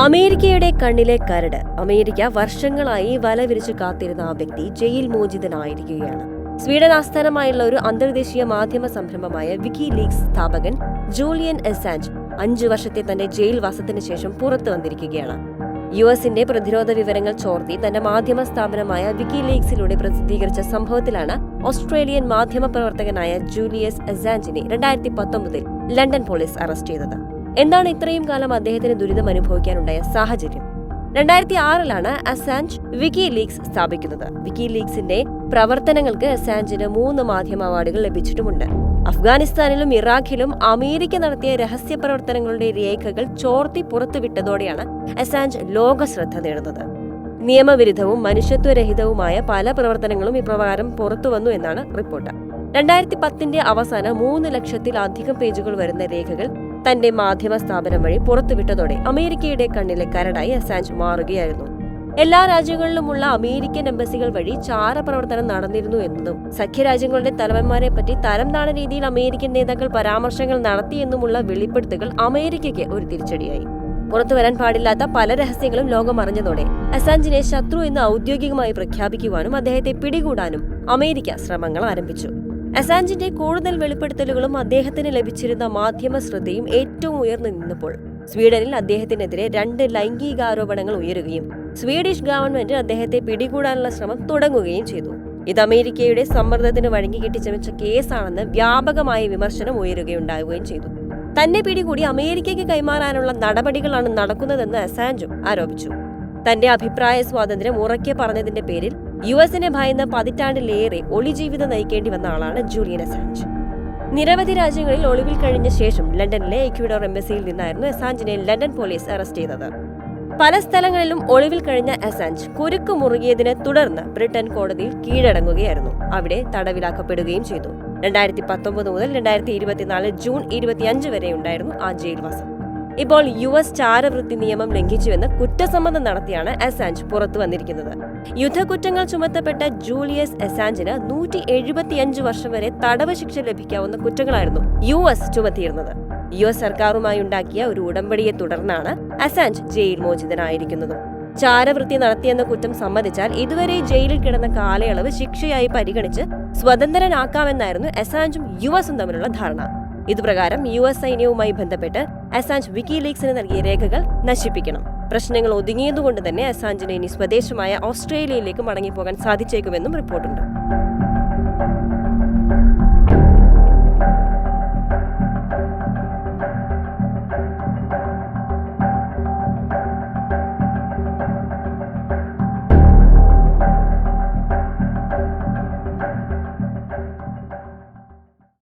അമേരിക്കയുടെ കണ്ണിലെ കരട് അമേരിക്ക വർഷങ്ങളായി വല വിരിച്ചു കാത്തിരുന്ന ആ വ്യക്തി ജയിൽ മോചിതനായിരിക്കുകയാണ്. സ്വീഡൻ ആസ്ഥാനമായുള്ള ഒരു അന്തർദേശീയ മാധ്യമ സംരംഭമായ വിക്കി ലീഗ്സ് സ്ഥാപകൻ ജൂലിയൻ എസാഞ്ച് അഞ്ചു വർഷത്തെ തന്റെ ജയിൽ വാസത്തിന് ശേഷം പുറത്തു വന്നിരിക്കുകയാണ്. യു എസിന്റെ പ്രതിരോധ വിവരങ്ങൾ ചോർത്തി തന്റെ മാധ്യമ സ്ഥാപനമായ വിക്കി ലീഗ്സിലൂടെ പ്രസിദ്ധീകരിച്ച സംഭവത്തിലാണ് ഓസ്ട്രേലിയൻ മാധ്യമ പ്രവർത്തകനായ ജൂലിയസ് എസാഞ്ചിനെ രണ്ടായിരത്തി പത്തൊമ്പതിൽ ലണ്ടൻ പോലീസ് അറസ്റ്റ് ചെയ്തത്. എന്താണ് ഇത്രയും കാലം അദ്ദേഹത്തിന് ദുരിതം അനുഭവിക്കാനുണ്ടായ സാഹചര്യം? രണ്ടായിരത്തി ആറിലാണ് അസാഞ്ച് വിക്കി ലീഗ്സ് സ്ഥാപിക്കുന്നത്. വിക്കി ലീഗ്സിന്റെ പ്രവർത്തനങ്ങൾക്ക് അസാഞ്ചിന് മൂന്ന് മാധ്യമ അവാർഡുകൾ ലഭിച്ചിട്ടുമുണ്ട്. അഫ്ഗാനിസ്ഥാനിലും ഇറാഖിലും അമേരിക്ക നടത്തിയ രഹസ്യ പ്രവർത്തനങ്ങളുടെ രേഖകൾ ചോർത്തി പുറത്തുവിട്ടതോടെയാണ് അസാഞ്ച് ലോക ശ്രദ്ധ നേടുന്നത്. നിയമവിരുദ്ധവും മനുഷ്യത്വരഹിതവുമായ പല പ്രവർത്തനങ്ങളും ഇപ്രകാരം പുറത്തുവന്നു എന്നാണ് റിപ്പോർട്ട്. രണ്ടായിരത്തി പത്തിന്റെ അവസാനം മൂന്ന് ലക്ഷത്തിലധികം പേജുകൾ വരുന്ന രേഖകൾ തന്റെ മാധ്യമ സ്ഥാപനം വഴി പുറത്തുവിട്ടതോടെ അമേരിക്കയുടെ കണ്ണിലെ കരടായി അസാഞ്ച് മാറുകയായിരുന്നു. എല്ലാ രാജ്യങ്ങളിലുമുള്ള അമേരിക്കൻ എംബസികൾ വഴി ചാരപ്രവർത്തനം നടന്നിരുന്നു എന്നതും സഖ്യരാജ്യങ്ങളുടെ തലവന്മാരെ പറ്റി തരം താണ രീതിയിൽ അമേരിക്കൻ നേതാക്കൾ പരാമർശങ്ങൾ നടത്തിയെന്നുമുള്ള വെളിപ്പെടുത്തുകൾ അമേരിക്കയ്ക്ക് ഒരു തിരിച്ചടിയായി. പുറത്തുവരാൻ പാടില്ലാത്ത പല രഹസ്യങ്ങളും ലോകം അറിഞ്ഞതോടെ അസാഞ്ചിനെ ശത്രു എന്ന് ഔദ്യോഗികമായി പ്രഖ്യാപിക്കുവാനും അദ്ദേഹത്തെ പിടികൂടാനും അമേരിക്ക ശ്രമങ്ങൾ ആരംഭിച്ചു. അസാഞ്ചിന്റെ കൂടുതൽ വെളിപ്പെടുത്തലുകളും അദ്ദേഹത്തിന് ലഭിച്ചിരുന്ന മാധ്യമ ശ്രദ്ധയും ഏറ്റവും ഉയർന്നു നിന്നപ്പോൾ സ്വീഡനിൽ അദ്ദേഹത്തിനെതിരെ രണ്ട് ലൈംഗികാരോപണങ്ങൾ ഉയരുകയും സ്വീഡിഷ് ഗവൺമെന്റ് അദ്ദേഹത്തെ പിടികൂടാനുള്ള ശ്രമം തുടങ്ങുകയും ചെയ്തു. ഇത് അമേരിക്കയുടെ സമ്മർദ്ദത്തിന് വഴങ്ങി കെട്ടിച്ചമച്ച കേസാണെന്ന് വ്യാപകമായ വിമർശനം ഉയരുകയുണ്ടാവുകയും ചെയ്തു. തന്നെ പിടികൂടി അമേരിക്കയ്ക്ക് കൈമാറാനുള്ള നടപടികളാണ് നടക്കുന്നതെന്ന് അസാഞ്ചും ആരോപിച്ചു. തന്റെ അഭിപ്രായ സ്വാതന്ത്ര്യം ഉറക്കെ പറഞ്ഞതിന്റെ പേരിൽ യു എസിനെ ഭയന്ന് പതിറ്റാണ്ടിലേറെ ഒളിജീവിതം നയിക്കേണ്ടി വന്ന ആളാണ് ജൂലിയൻ അസാഞ്ച്. നിരവധി രാജ്യങ്ങളിൽ ഒളിവിൽ കഴിഞ്ഞ ശേഷം ലണ്ടനിലെ ഇക്വിഡോർ എംബസിയിൽ നിന്നായിരുന്നു അസാഞ്ചിനെ ലണ്ടൻ പോലീസ് അറസ്റ്റ് ചെയ്തത്. പല സ്ഥലങ്ങളിലും ഒളിവിൽ കഴിഞ്ഞ അസാഞ്ച് കുരുക്ക് മുറുകിയതിനെ തുടർന്ന് ബ്രിട്ടൻ കോടതിയിൽ കീഴടങ്ങുകയായിരുന്നു. അവിടെ തടവിലാക്കപ്പെടുകയും ചെയ്തു. രണ്ടായിരത്തി പത്തൊമ്പത് മുതൽ രണ്ടായിരത്തി ഇരുപത്തിനാല് ജൂൺ ഇരുപത്തിയഞ്ച് വരെ ഉണ്ടായിരുന്നു ആ ജയിൽവാസം. ഇപ്പോൾ യു എസ് ചാരവൃത്തി നിയമം ലംഘിച്ചുവെന്ന് കുറ്റസമ്മതം നടത്തിയാണ് അസാഞ്ച് പുറത്തു വന്നിരിക്കുന്നത്. യുദ്ധക്കുറ്റങ്ങൾ ചുമത്തപ്പെട്ട ജൂലിയസ് അസാഞ്ചിന് നൂറ്റി എഴുപത്തിയഞ്ച് വർഷം വരെ തടവ് ശിക്ഷ ലഭിക്കാവുന്ന കുറ്റങ്ങളായിരുന്നു യു എസ് ചുമത്തിയിരുന്നത്. യു എസ് സർക്കാരുമായി ഉണ്ടാക്കിയ ഒരു ഉടമ്പടിയെ തുടർന്നാണ് അസാഞ്ച് ജയിൽ മോചിതനായിരിക്കുന്നത്. ചാരവൃത്തി നടത്തിയെന്ന കുറ്റം സമ്മതിച്ചാൽ ഇതുവരെ ജയിലിൽ കിടന്ന കാലയളവ് ശിക്ഷയായി പരിഗണിച്ച് സ്വതന്ത്രനാക്കാമെന്നായിരുന്നു അസാഞ്ചും യു എസും തമ്മിലുള്ള ധാരണ. ഇതുപ്രകാരം യു എസ് സൈന്യവുമായി ബന്ധപ്പെട്ട് അസാഞ്ച് വിക്കിലീക്സിന് നൽകിയ രേഖകൾ നശിപ്പിക്കണം. പ്രശ്നങ്ങൾ ഒതുങ്ങിയതുകൊണ്ട് തന്നെ അസാഞ്ചിന് ഇനി സ്വദേശമായ ഓസ്ട്രേലിയയിലേക്ക് മടങ്ങിപ്പോകാൻ സാധിച്ചേക്കുമെന്നും റിപ്പോർട്ടുണ്ട്.